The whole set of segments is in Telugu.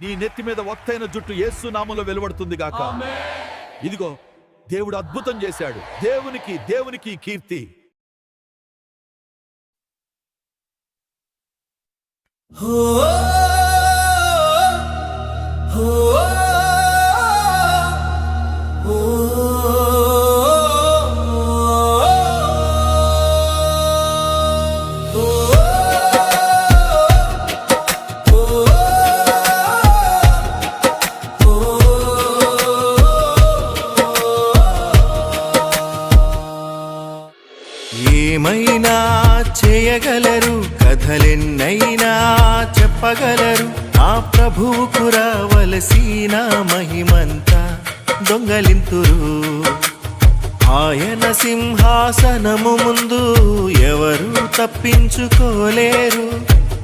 నీ నెత్తి మీద ఒత్తైన జుట్టు యేసు నామంలో వెలువడుతుంది గాక. ఇదిగో దేవుడు అద్భుతం చేశాడు. దేవునికి దేవునికి కీర్తి. ఏమైనా చేయగలరు? కథలెన్నైనా చెప్పగలరు? ఆ ప్రభువుకు రావలసిన మహిమంతా దొంగలింతురు. ఆయన సింహాసనము ముందు ఎవరు తప్పించుకోలేరు.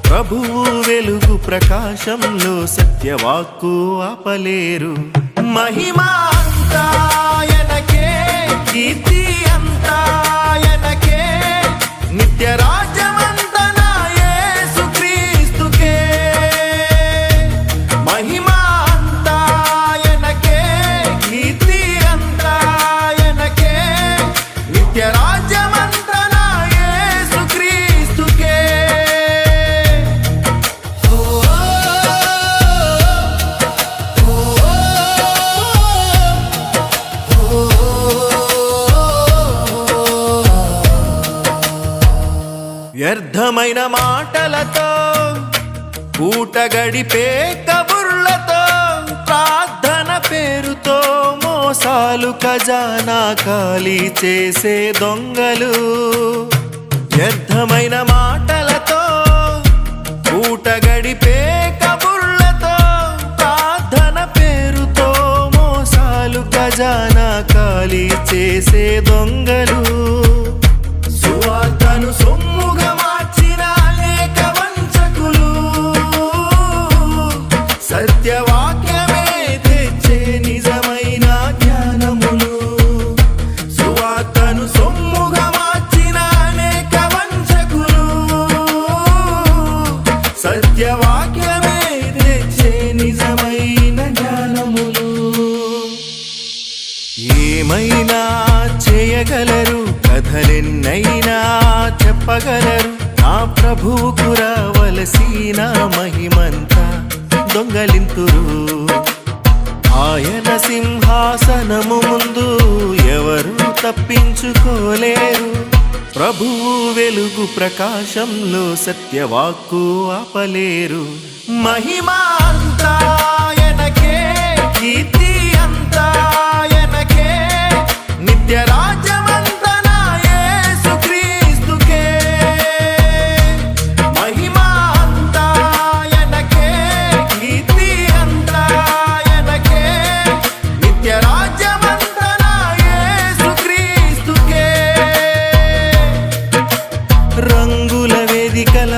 ప్రభువు వెలుగు ప్రకాశంలో సత్యవాక్కు ఆపలేరు. మహిమా అంతా ఆయనకే కీర్తి వ్యర్థమైన మాటలతో పూట గడిపే కబుర్లతో ప్రార్థన పేరుతో మోసాలు ఖజానా ఖాళీ చేసే దొంగలు. వ్యర్థమైన మాటలతో పూట గడిపే కబుర్లతో ప్రార్థన పేరుతో మోసాలు ఖజానా ఖాళీ చేసే దొంగలు. సత్యవాక్యమే తెచ్చే నిజమైన జ్ఞానములు. సువార్తను సొమ్ముగా మార్చిన అనేక వంచకులు. సత్యవాక్యమే తెచ్చే నిజమైన జ్ఞానములు. ఏమైనా చేయగలరు? కథలెన్నైనా చెప్పగలరు? నా ప్రభువుకు రావలసిన మహిమంతా దొంగలింతురు. ఆయన సింహాసనము ముందు ఎవరు తప్పించుకోలేరు. ప్రభువు వెలుగు ప్రకాశంలో సత్యవాక్కు ఆపలేరు. మహిమాంతాయనకే కీర్తి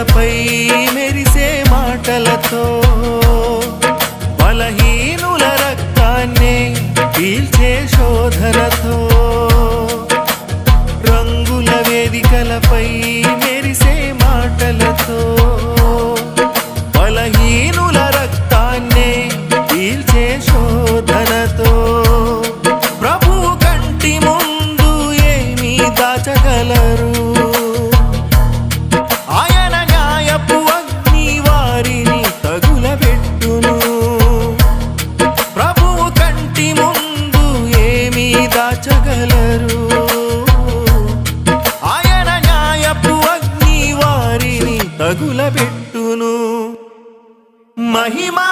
వేదికలపై మెరిసే మాటలతో బలహీనుల రక్తాన్నే పీల్చే శోధనతో రంగుల వేదికలపై మెరిసే మాటలతో దాచగలరు ఆయన న్యాయపు అగ్ని వారిని తగులబెట్టును. మహిమా